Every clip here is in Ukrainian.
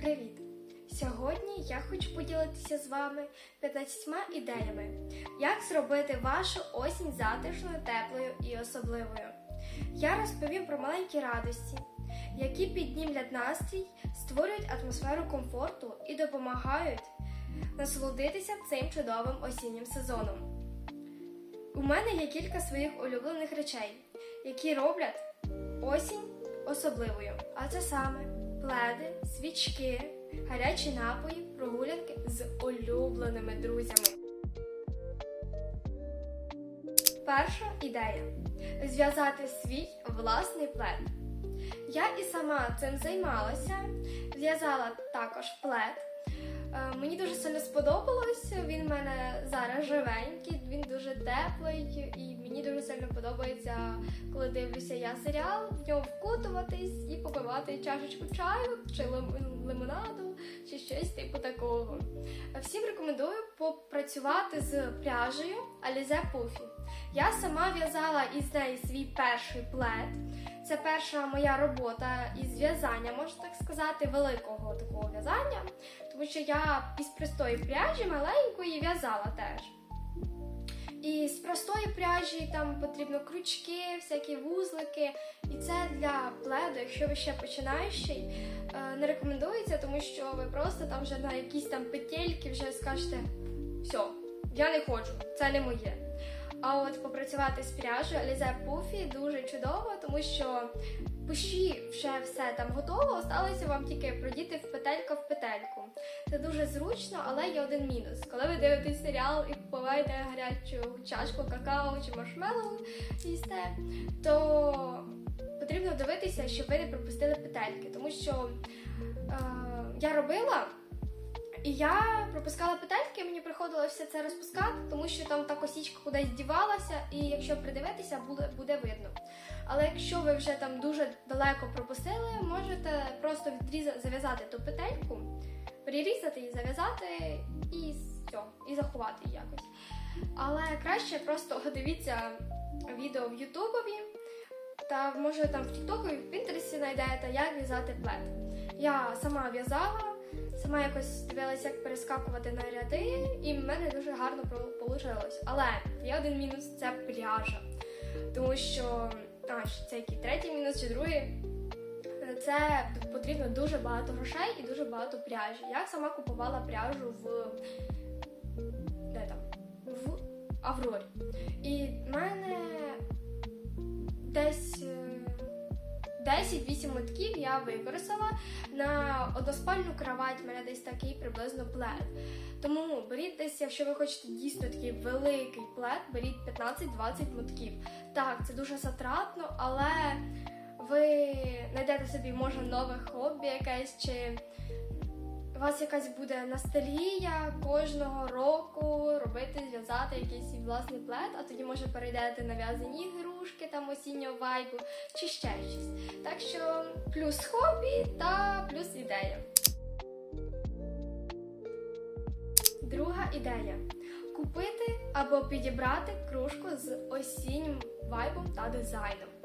Привіт! Сьогодні я хочу поділитися з вами 15 ідеями, як зробити вашу осінь затишною, теплою і особливою. Я розповім про маленькі радості, які піднімлять настрій, створюють атмосферу комфорту і допомагають насолодитися цим чудовим осіннім сезоном. У мене є кілька своїх улюблених речей, які роблять осінь особливою. А це саме пледи, свічки, гарячі напої, прогулянки з улюбленими друзями. Перша ідея зв'язати свій власний плед. Я і сама цим займалася, зв'язала також плед. Е, Мені дуже сильно сподобалось. Він в мене зараз живенький, він дуже теплий, і мені дуже сильно подобається, коли дивлюся я серіал, в ньому вкутуватись і попивати чашечку чаю чи лим- лимонаду, чи щось типу такого. Всім рекомендую попрацювати з пряжею Alize Puffy. Я сама в'язала із неї свій перший плед. Це перша моя робота із в'язання, можна так сказати, великого такого в'язання, тому що я із простої пряжі маленької в'язала теж. І з простої пряжі там потрібно крючки, всякі вузлики. І це для пледу, якщо ви ще починаючий, е, не рекомендується, тому що ви просто там вже на якісь там петельки вже скажете: все, я не хочу, це не моє. А от попрацювати з пряжею Alize Puffy дуже чудово, тому що пущі вже все там готово, осталося вам тільки продіти в петелька в петельку. Це дуже зручно, але є один мінус. Коли ви дивитесь серіал і попиваєте гарячу чашку какао чи маршмеллоу їсте, то потрібно дивитися, щоб ви не пропустили петельки, тому що е, я робила. І я пропускала петельки, мені приходилося все це розпускати, тому що там та косічка кудись дівалася, і якщо придивитися, буде, буде видно. Але якщо ви вже там дуже далеко пропустили, можете просто відрізати, зав'язати ту петельку, перерізати її, зав'язати і все, і заховати її якось. Але краще просто дивіться відео в Ютубові, та може там в Тіктоку в Пінтересті знайдете, як в'язати плед. Я сама в'язала. Сама якось дивилася, як перескакувати на ряди, і в мене дуже гарно вийшло. Але є один мінус це пряжа. Тому що, а, це який третій мінус чи другий. Це потрібно дуже багато грошей і дуже багато пряжі. Я сама купувала пряжу в де там? В Аврорі. І в мене десь. Е, 10-8 мотків я використала на односпальну кровать. У мене десь такий приблизно плед. Тому беріть десь, якщо ви хочете дійсно такий великий плед, беріть 15-20 мотків. Так, це дуже затратно, але ви знайдете собі може нове хобі якесь чи. У вас якась буде ностальгія кожного року робити, зв'язати якийсь свій власний плед, а тоді може перейдете на в'язані ігрушки там осіннього вайбу чи ще щось. Так що плюс хобі та плюс ідея. Друга ідея купити або підібрати кружку з осіннім вайбом та дизайном.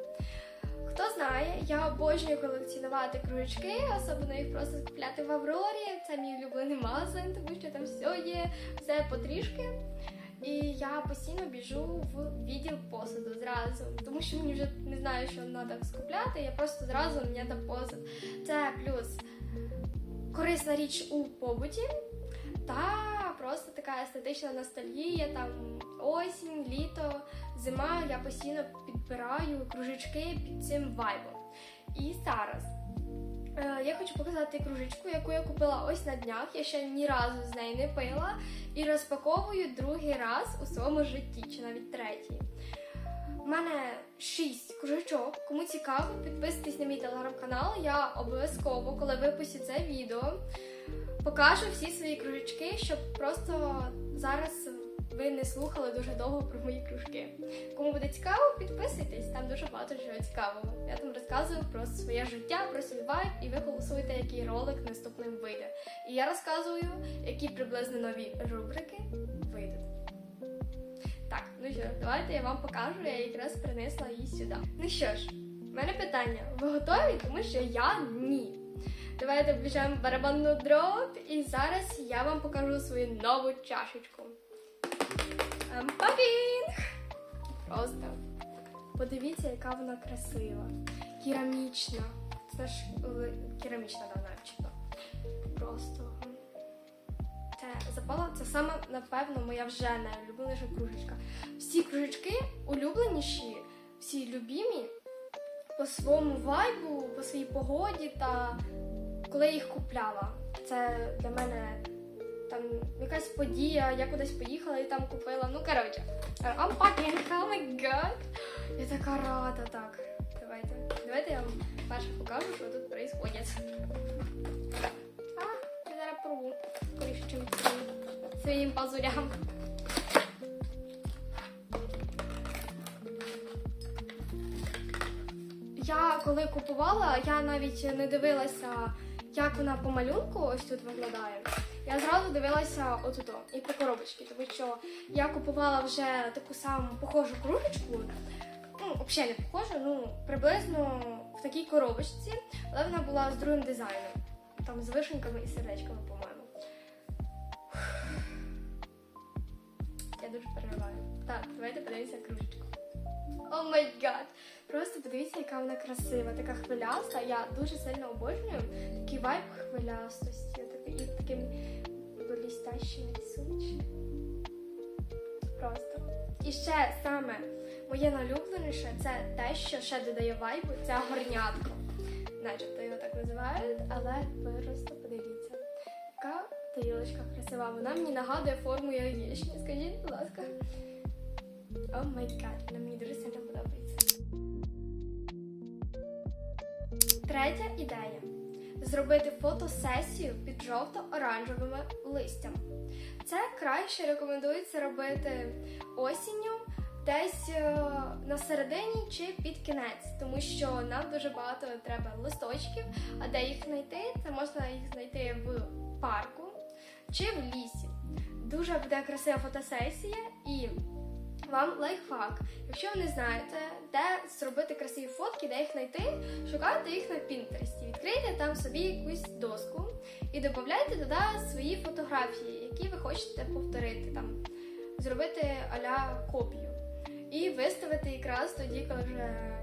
Хто знає, я обожнюю колекціонувати кружечки, особливо їх просто купляти в Аврорі. Це мій улюблений магазин, тому що там все є, все потрішки. І я постійно біжу в відділ посуду зразу, тому що мені вже не знаю, що треба скупляти. Я просто зразу мені до посуд. Це плюс корисна річ у побуті та просто така естетична ностальгія, там осінь, літо, зима. Я постійно підбираю кружечки під цим вайбом. І зараз е, я хочу показати кружечку, яку я купила ось на днях. Я ще ні разу з неї не пила і розпаковую другий раз у своєму житті, чи навіть третій. У мене шість кружечок. Кому цікаво, підписуйтесь на мій телеграм-канал. Я обов'язково, коли випущу це відео, покажу всі свої кружечки, щоб просто зараз ви не слухали дуже довго про мої кружки. Кому буде цікаво, підписуйтесь, там дуже багато чого цікавого. Я там розказую про своє життя, про свій вайб, і ви голосуєте, який ролик наступним вийде. І я розказую, які приблизно нові рубрики вийдуть. Так, ну що, давайте я вам покажу, я якраз принесла її сюди. Ну що ж, в мене питання: ви готові? Тому що я ні. Давайте включаємо барабанну дроб, і зараз я вам покажу свою нову чашечку. Unpacking! Просто подивіться, яка вона красива. Керамічна. Це ж е, керамічна, да, начебто. Просто. Це запала, це саме, напевно, моя вже найулюбленіша кружечка. Всі кружечки улюбленіші, всі любімі по своєму вайбу, по своїй погоді та коли я їх купляла. Це для мене там якась подія, я кудись поїхала і там купила. Ну, коротше, unpacking, oh my god. Я така рада, так. Давайте. Давайте я вам перше покажу, що тут відбувається. А, я зараз порву. Скоріше, своїм пазурям. Я коли купувала, я навіть не дивилася, як вона по малюнку ось тут виглядає. Я зразу дивилася отут і по коробочці, тому що я купувала вже таку саму похожу кружечку. Ну, взагалі не похожу, ну приблизно в такій коробочці, але вона була з другим дизайном. Там з вишеньками і сердечками, по-моєму. Я дуже переживаю. Так, давайте подивимося кружечку. О май гад! Просто подивіться, яка вона красива, така хвиляста. Я дуже сильно обожнюю такий вайб хвилястості, і таким блістящим рисуночком. Просто. І ще саме моє найулюбленіше це те, що ще додає вайбу, це горнятко. Начебто його так називають, але просто подивіться. Яка тарілочка красива. Вона мені нагадує форму яєчні. Скажіть, будь ласка. О май гад, вона мені дуже сильно подобається. Третя ідея. Зробити фотосесію під жовто-оранжевими листями. Це краще рекомендується робити осінню, десь е, на середині чи під кінець, тому що нам дуже багато треба листочків, а де їх знайти, це можна їх знайти в парку чи в лісі. Дуже буде красива фотосесія і вам лайфхак. Якщо ви не знаєте, де зробити красиві фотки, де їх знайти, шукайте їх на Пінтересті. Відкрийте там собі якусь доску і додайте туди свої фотографії, які ви хочете повторити, там, зробити аля копію. І виставити якраз тоді, коли вже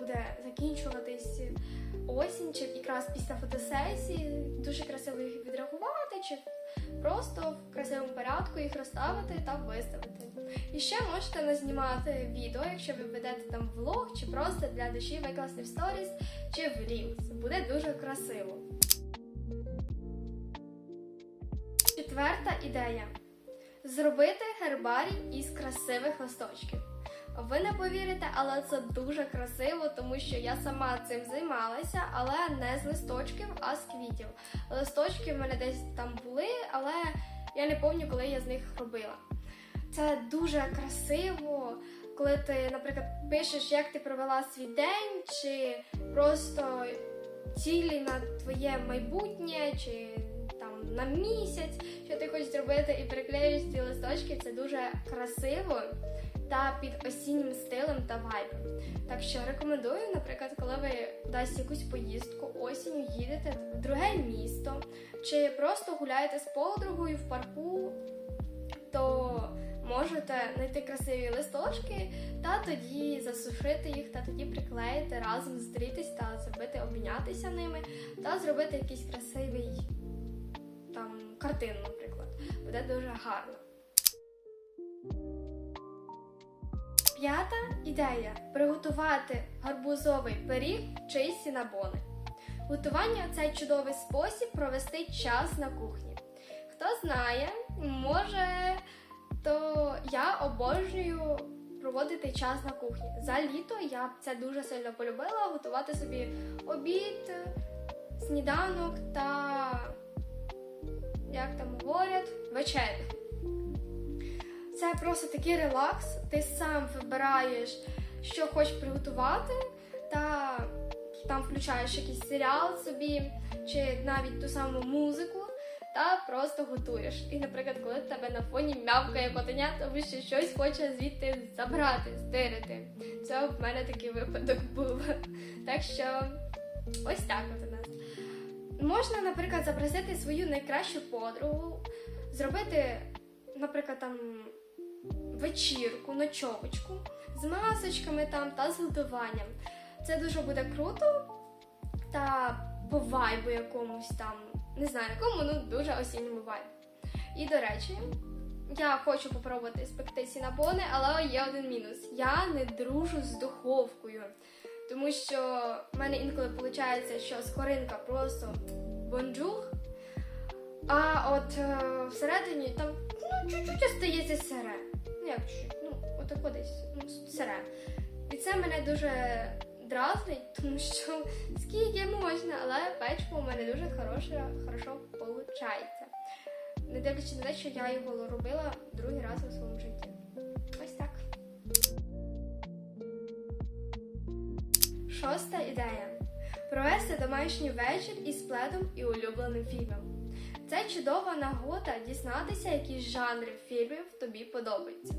буде закінчуватись осінь, чи якраз після фотосесії, дуже красиво їх відреагувати, чи просто в красивому порядку їх розставити та виставити. І ще можете назнімати відео, якщо ви ведете там влог, чи просто для душі викласти в сторіс чи в Reels. Буде дуже красиво. Четверта ідея: зробити гербарій із красивих листочків. Ви не повірите, але це дуже красиво, тому що я сама цим займалася, але не з листочків, а з квітів. Листочки в мене десь там були, але я не пам'ятаю, коли я з них робила. Це дуже красиво, коли ти, наприклад, пишеш, як ти провела свій день, чи просто цілі на твоє майбутнє, чи там на місяць, що ти хочеш зробити, і приклеюєш ці листочки. Це дуже красиво та під осіннім стилем та вайбом. Так що рекомендую, наприклад, коли ви кудись якусь поїздку осінню їдете в друге місто, чи просто гуляєте з подругою в парку, то можете знайти красиві листочки та тоді засушити їх, та тоді приклеїти разом зустрітись та зробити обмінятися ними, та зробити якийсь красивий там картину, наприклад. Буде дуже гарно. П'ята ідея приготувати гарбузовий пиріг чи сінабони. Готування це чудовий спосіб провести час на кухні. Хто знає, може, то я обожнюю проводити час на кухні. За літо я це дуже сильно полюбила готувати собі обід, сніданок та, як там говорять, вечерю. Це просто такий релакс. Ти сам вибираєш, що хочеш приготувати, та там включаєш якийсь серіал собі, чи навіть ту саму музику, та просто готуєш. І, наприклад, коли тебе на фоні мявкає котеня, тому що щось хоче звідти забрати, стирити. Це в мене такий випадок був. Так що ось так от у нас. Можна, наприклад, запросити свою найкращу подругу, зробити, наприклад, там вечірку, ночовочку з масочками там та з годуванням. Це дуже буде круто та по вайбу якомусь там, не знаю, якому, ну дуже осінньому вайбу. І до речі, я хочу попробувати спекти сінабони, але є один мінус: я не дружу з духовкою. Тому що в мене інколи виходить, що скоринка просто бонджух, а от е, всередині там ну, чуть-чуть остається сире. Як ну отако десь ну, сире. І це мене дуже дразнить, тому що скільки можна, але печиво у мене дуже хороше, хорошо виходить. Не дивлячись на те, що я його робила другий раз у своєму житті. Ось так. Шоста ідея: провести домашній вечір із пледом і улюбленим фільмом. Це чудова нагода дізнатися, які жанри фільмів тобі подобаються.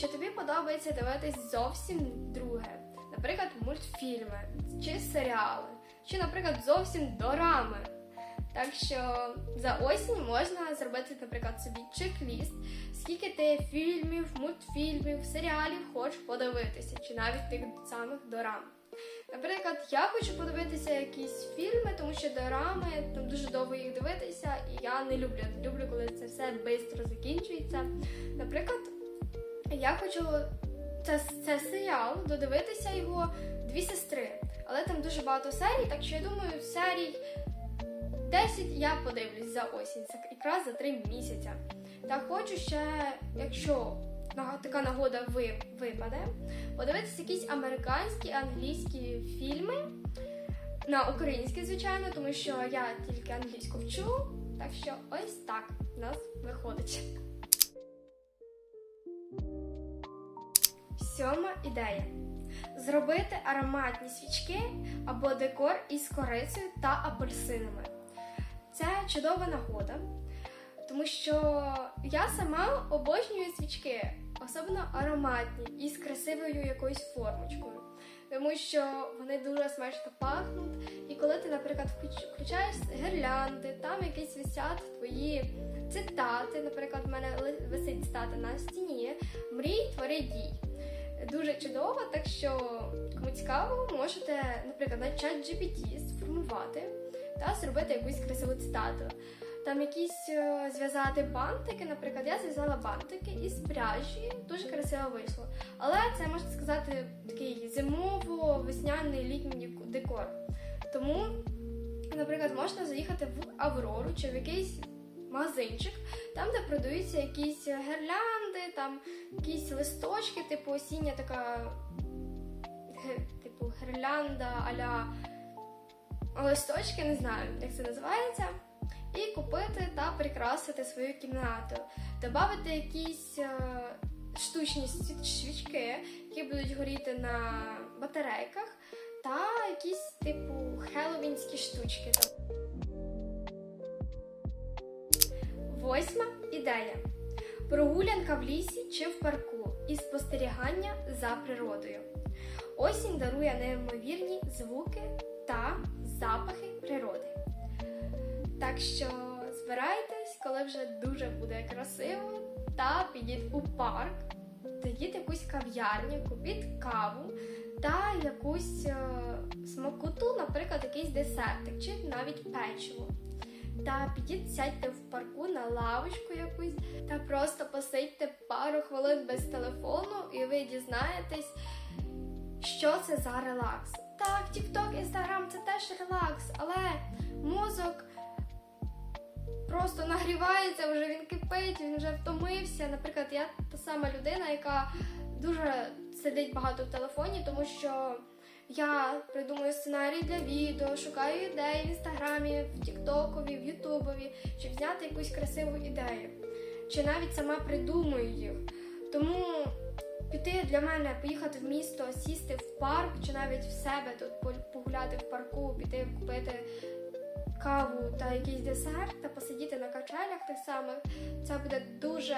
Чи тобі подобається дивитись зовсім друге, наприклад, мультфільми чи серіали, чи, наприклад, зовсім дорами. Так що за осінь можна зробити, наприклад, собі чек-ліст, скільки ти фільмів, мультфільмів, серіалів хочеш подивитися, чи навіть тих самих дорам. Наприклад, я хочу подивитися якісь фільми, тому що дорами там дуже довго їх дивитися, і я не люблю. Люблю, коли це все швидко закінчується. Наприклад, я хочу це, це серіал, додивитися його дві сестри, але там дуже багато серій, так що я думаю, серій 10 я подивлюсь за осінь, це якраз за 3 місяця. Та хочу ще, якщо така нагода ви, випаде, подивитися якісь американські, англійські фільми на українській, звичайно, тому що я тільки англійську вчу. Так що ось так в нас виходить. Сьома ідея. Зробити ароматні свічки або декор із корицею та апельсинами. Це чудова нагода, тому що я сама обожнюю свічки, особливо ароматні і з красивою якоюсь формочкою. Тому що вони дуже смачно пахнуть. І коли ти, наприклад, включ- включаєш гірлянди, там якісь висять твої цитати. Наприклад, в мене висить цитата на стіні Мрій, твори дій. Дуже чудово, так що кому цікаво, можете, наприклад, на чат GPT сформувати та зробити якусь красиву цитату. Там якісь е, зв'язати бантики, наприклад, я зв'язала бантики із пряжі, дуже красиво вийшло. Але це можна сказати такий зимово-весняний літній декор. Тому, наприклад, можна заїхати в Аврору чи в якийсь магазинчик, там, де продаються якісь гірлянди, там якісь листочки, типу осіння така типу гірлянда аля листочки, не знаю, як це називається. І купити та прикрасити свою кімнату, додати якісь е, штучні свічки, які будуть горіти на батарейках, та якісь типу хеллоуінські штучки. Восьма ідея: прогулянка в лісі чи в парку і спостерігання за природою. Осінь дарує неймовірні звуки та запахи природи. Так що збирайтесь, коли вже дуже буде красиво, та підіть у парк, зайдіть якусь кав'ярню, купіть каву та якусь е, смакоту, наприклад, якийсь десертик чи навіть печиво. Та підіть сядьте в парку на лавочку якусь та просто посидьте пару хвилин без телефону, і ви дізнаєтесь, що це за релакс. Так, TikTok, Instagram це теж релакс, але мозок просто нагрівається, вже він кипить, він вже втомився. Наприклад, я та сама людина, яка дуже сидить багато в телефоні, тому що я придумую сценарій для відео, шукаю ідеї в інстаграмі, в Тіктокові, в Ютубові, щоб зняти якусь красиву ідею. Чи навіть сама придумую їх. Тому піти для мене, поїхати в місто, сісти в парк, чи навіть в себе тут погуляти в парку, піти купити каву та якийсь десерт, та посидіти на качелях тих самих, це буде дуже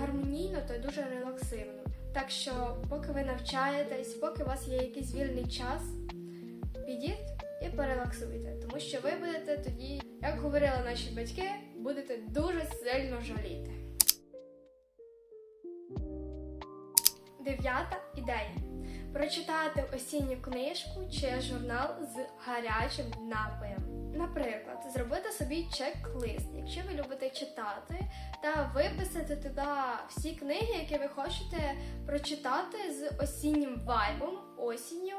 гармонійно та дуже релаксивно. Так що, поки ви навчаєтесь, поки у вас є якийсь вільний час, підіть і порелаксуйте, тому що ви будете тоді, як говорили наші батьки, будете дуже сильно жаліти. Дев'ята ідея. Прочитати осінню книжку чи журнал з гарячим напоєм. Наприклад, зробити собі чек-лист, якщо ви любите читати, та виписати туди всі книги, які ви хочете прочитати з осіннім вайбом, осінню.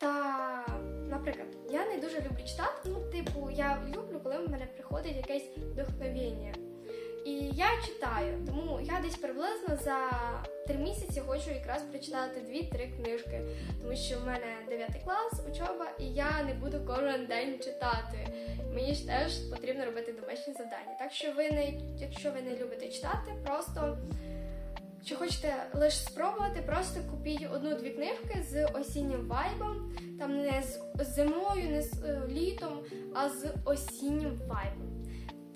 Та, наприклад, я не дуже люблю читати. Ну, типу, я люблю, коли в мене приходить якесь вдохновення. І я читаю, тому я десь приблизно за три місяці хочу якраз прочитати дві-три книжки, тому що в мене 9 клас, учоба, і я не буду кожен день читати. Мені ж теж потрібно робити домашні завдання. Так що ви не, якщо ви не любите читати, просто чи хочете лише спробувати, просто купіть одну-дві книжки з осіннім вайбом, там не з зимою, не з е, літом, а з осіннім вайбом.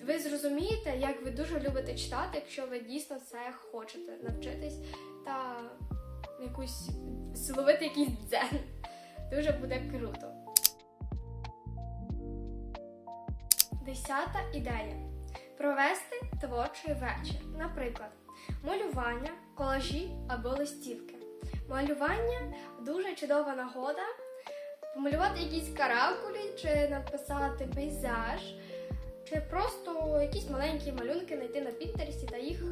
Ви зрозумієте, як ви дуже любите читати, якщо ви дійсно це хочете навчитись та якусь зловити якийсь дзен. Дуже буде круто. Десята ідея. Провести творчий вечір. Наприклад, малювання, колажі або листівки. Малювання дуже чудова нагода. Помалювати якісь каракулі чи написати пейзаж, чи просто якісь маленькі малюнки знайти на Пінтерсі та їх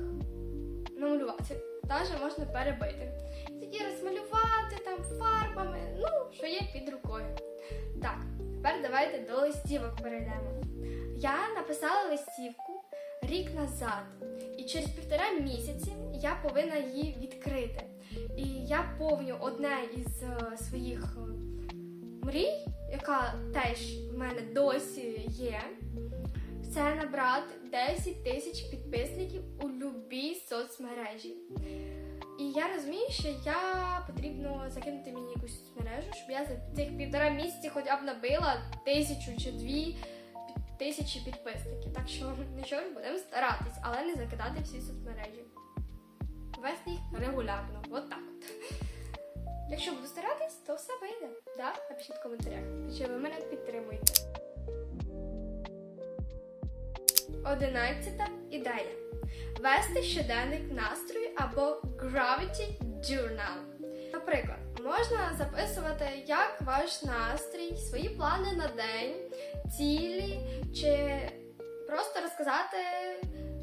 намалювати. Навіть можна перебити. Тоді розмалювати там фарбами, ну, що є під рукою. Так, тепер давайте до листівок перейдемо. Я написала листівку рік назад, і через півтора місяці я повинна її відкрити. І я повню одне із е, своїх е, мрій, яка теж в мене досі є. Це набрати 10 тисяч підписників у любій соцмережі. І я розумію, що я потрібно закинути мені якусь соцмережу, щоб я за цих півтора місяці хоча б набила тисячу чи дві тисячі підписників. Так що нічого будемо старатись, але не закидати всі соцмережі. Вести їх регулярно. От так. Якщо буду старатись, то все вийде. Да? Напишіть в коментарях, чи ви мене підтримуєте. Одинадцята ідея. Вести щоденник настрою або Gravity Journal. Наприклад, можна записувати, як ваш настрій, свої плани на день, цілі, чи просто розказати,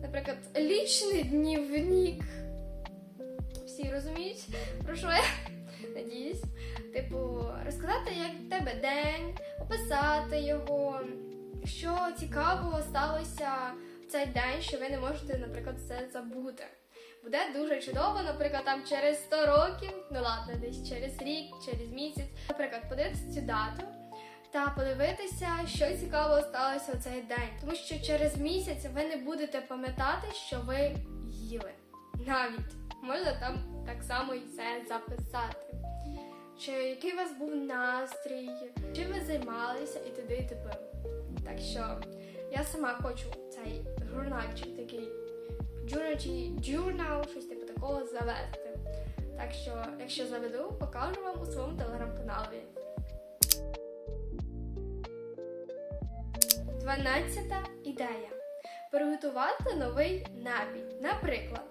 наприклад, лічний дневник. Всі розуміють, про що я надіюсь. Типу, розказати, як в тебе день, описати його, що цікавого сталося в цей день, що ви не можете, наприклад, це забути. Буде дуже чудово, наприклад, там через 100 років, ну ладно, десь через рік, через місяць, наприклад, подивитися цю дату та подивитися, що цікавого сталося у цей день. Тому що через місяць ви не будете пам'ятати, що ви їли. Навіть можна там так само і це записати. Чи який у вас був настрій, чим ви займалися і т.д. і т.п. Так що я сама хочу цей журнальчик такий journal чи journal, щось типу такого завести. Так що, якщо заведу, покажу вам у своєму телеграм-каналі. Дванадцята ідея. Приготувати новий напій. Наприклад,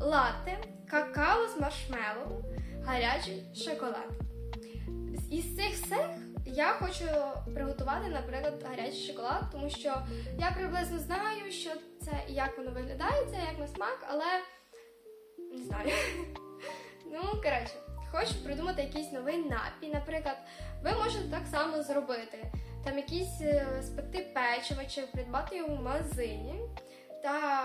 латте, какао з маршмеллоу, гарячий шоколад. Із цих всіх я хочу приготувати, наприклад, гарячий шоколад, тому що я приблизно знаю, що це і як воно виглядає, це як на смак, але не знаю. Ну, коротше, хочу придумати якийсь новий напій. Наприклад, ви можете так само зробити. Там якісь е, спекти печиво чи придбати його в магазині. Та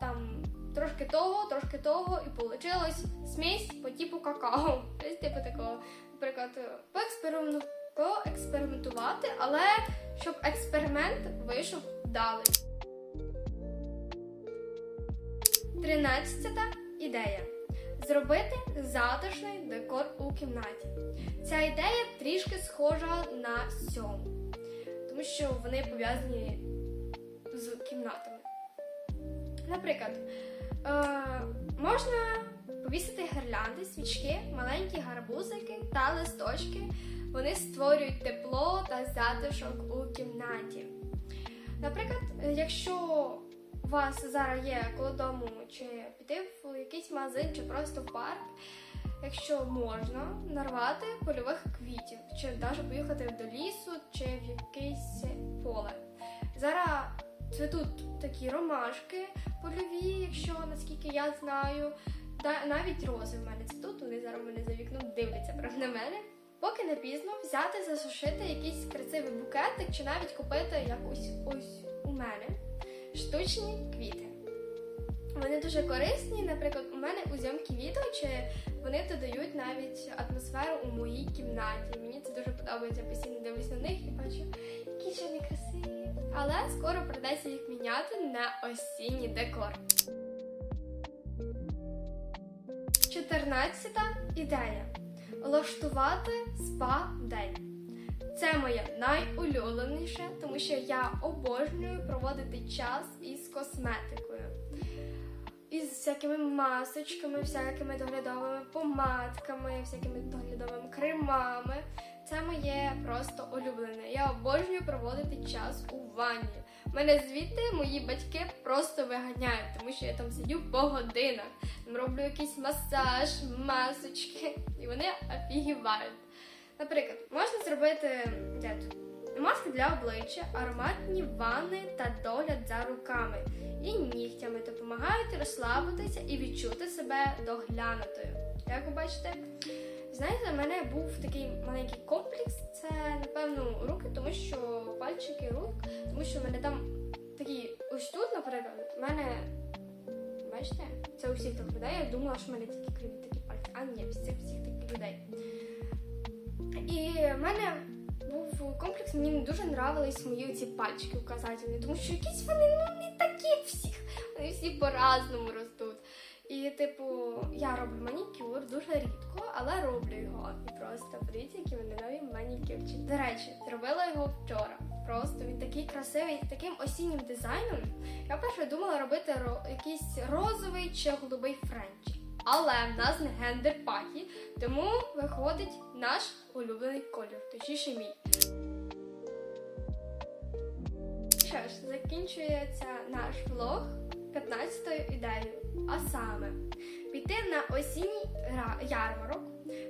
там трошки того, трошки того, і получилось смесь по типу какао. Щось типу такого. Наприклад, поексперименту- поекспериментувати, але щоб експеримент вийшов вдалий. Тринадцята ідея. Зробити затишний декор у кімнаті. Ця ідея трішки схожа на сьому, тому що вони пов'язані з кімнатами. Наприклад, можна повісити гірлянди, свічки, маленькі гарбузики та листочки Вони створюють тепло та затишок у кімнаті. Наприклад, е, якщо у вас зараз є коло дому, чи піти в якийсь магазин, чи просто в парк, якщо можна нарвати польових квітів, чи навіть поїхати до лісу, чи в якесь поле. Зараз цвітуть такі ромашки польові, якщо наскільки я знаю, та навіть рози в мене цвітуть, вони зараз мене за вікном дивляться прямо на мене. Поки не пізно взяти, засушити якийсь красивий букетик, чи навіть купити якусь ось у мене штучні квіти. Вони дуже корисні, наприклад, у мене у зйомки відео, чи вони додають навіть атмосферу у моїй кімнаті. Мені це дуже подобається. Постійно дивлюсь на них і бачу, які ж вони. Але скоро придеться їх міняти на осінній декор. Чотирнадцята ідея. Влаштувати спа-день. Це моє найулюбленіше, тому що я обожнюю проводити час із косметикою. Із всякими масочками, всякими доглядовими помадками, всякими доглядовими кремами. Це моє просто улюблене. Я обожнюю проводити час у ванні. Мене звідти мої батьки просто виганяють, тому що я там сидю по годинах. Роблю якийсь масаж, масочки, і вони офігівають. Наприклад, можна зробити де тут? маски для обличчя, ароматні ванни та догляд за руками і нігтями допомагають розслабитися і відчути себе доглянутою. Як ви бачите, знаєте, в мене був такий маленький комплекс. Це напевно руки, тому що пальчики рук, тому що в мене там такі ось тут, наприклад, в мене бачите, це у всіх так людей. Я думала, що в мене тільки криві такі пальці, а ні, всіх всіх таких людей. І в мене був комплекс, мені дуже нравились мої ці пальчики указательні, тому що якісь вони ну не такі всіх. Вони всі по-разному ростуть. І, типу, я роблю манікюр дуже рідко, але роблю його. І просто подивіться, які вони нові манікюрчики. До речі, зробила його вчора. Просто він такий красивий, з таким осіннім дизайном. Я перше думала робити ро- якийсь розовий чи голубий френч. Але в нас не гендер паті, тому виходить наш улюблений колір, точніше мій. Що ж, закінчується наш влог 15-ю ідеєю. А саме піти на осінній ярмарок,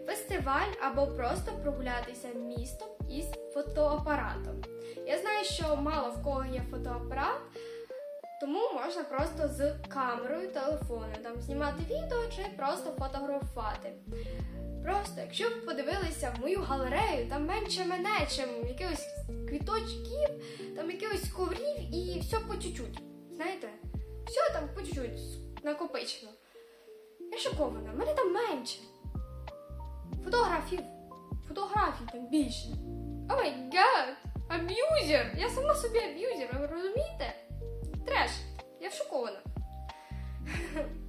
фестиваль або просто прогулятися містом із фотоапаратом. Я знаю, що мало в кого є фотоапарат, тому можна просто з камерою телефону там знімати відео чи просто фотографувати. Просто, якщо б подивилися в мою галерею, там менше мене, чим якихось квіточків, там якихось коврів і все по чуть-чуть. Знаєте, все там по чуть-чуть накопичено. Я шокована, в мене там менше. Фотографів. Фотографій там більше. О май гад! Аб'юзер! Я сама собі аб'юзер, ви розумієте? Треш. Я шокована.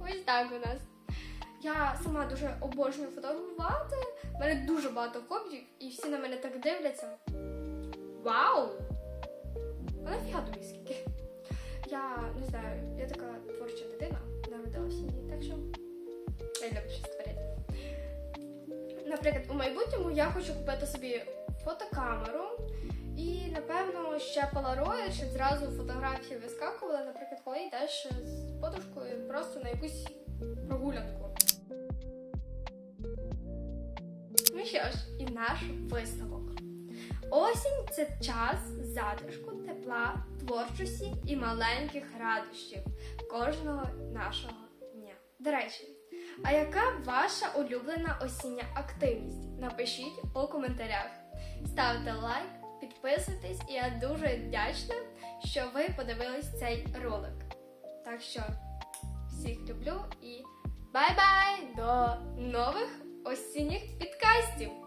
Ось так у нас. Я сама дуже обожнюю фотографувати. У мене дуже багато хобів, і всі на мене так дивляться. Вау! А нафіга тобі скільки? Я не знаю, я така творча дитина, народилася сім'ї, так що я люблю щось створити. Наприклад, у майбутньому я хочу купити собі фотокамеру і, напевно, ще полароїд, щоб зразу фотографії вискакували, наприклад, коли йдеш з подружкою просто на якусь прогулянку. Ну що ж, і наш висновок. Осінь це час затишку, тепла, творчості і маленьких радощів кожного нашого дня. До речі, а яка ваша улюблена осіння активність? Напишіть у коментарях. Ставте лайк, підписуйтесь, і я дуже вдячна, що ви подивились цей ролик. Так що всіх люблю і бай-бай! До нових осінніх підкастів!